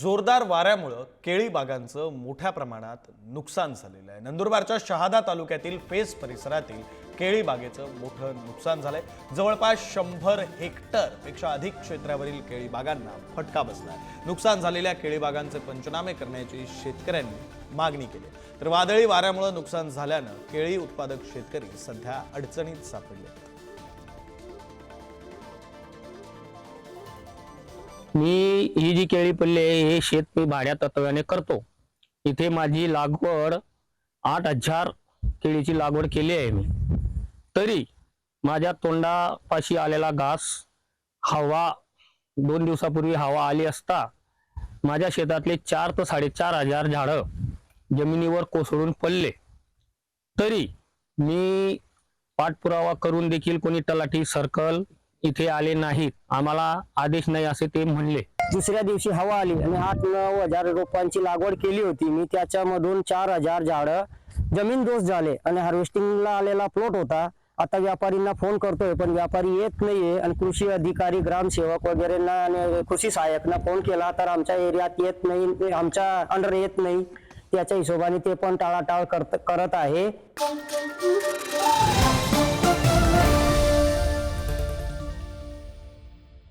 जोरदार वाऱ्यामुळं केळी बागांचं मोठ्या प्रमाणात नुकसान झालेलं आहे. नंदुरबारच्या शहादा तालुक्यातील फेस परिसरातील केळी बागेचं मोठं नुकसान झालंय. जवळपास शंभर हेक्टरपेक्षा अधिक क्षेत्रावरील केळी बागांना फटका आहे नुकसान झालेल्या केळी बागांचे पंचनामे करण्याची शेतकऱ्यांनी मागणी केली तर वादळी वाऱ्यामुळं नुकसान झाल्यानं केळी उत्पादक शेतकरी सध्या अडचणीत सापडले मी ही जी केळी पल्ली आहे हे शेत मी भाड्या तत्वाने करतो. इथे माझी लागवड आठ हजार केळीची लागवड केली आहे मी. तरी माझ्या तोंडापाशी आलेला घास हवा दोन दिवसापूर्वी हवा आली असता माझ्या शेतातले चार ते साडेचार हजार झाडं जमिनीवर कोसळून पडले. तरी मी पाठपुरावा करून देखील कोणी तलाठी सर्कल इथे आले नाहीत आम्हाला आदेश नाही असे ते म्हणले. दुसऱ्या दिवशी हवा आली आणि आठ नऊ हजार रोपांची लागवड केली होती. मी त्याच्यामधून चार हजार झाडं जमीन दोष झाले आणि हार्वेस्टिंगला आलेला प्लॉट होता. आता व्यापारींना फोन करतोय पण व्यापारी येत नाहीये आणि कृषी अधिकारी ग्रामसेवक वगैरेंना आणि कृषी सहाय्यकना फोन केला तर आमच्या एरियात येत नाही आमच्या अंडर येत नाही. त्याच्या हिशोबाने ते पण टाळाटाळ करत करत आहे.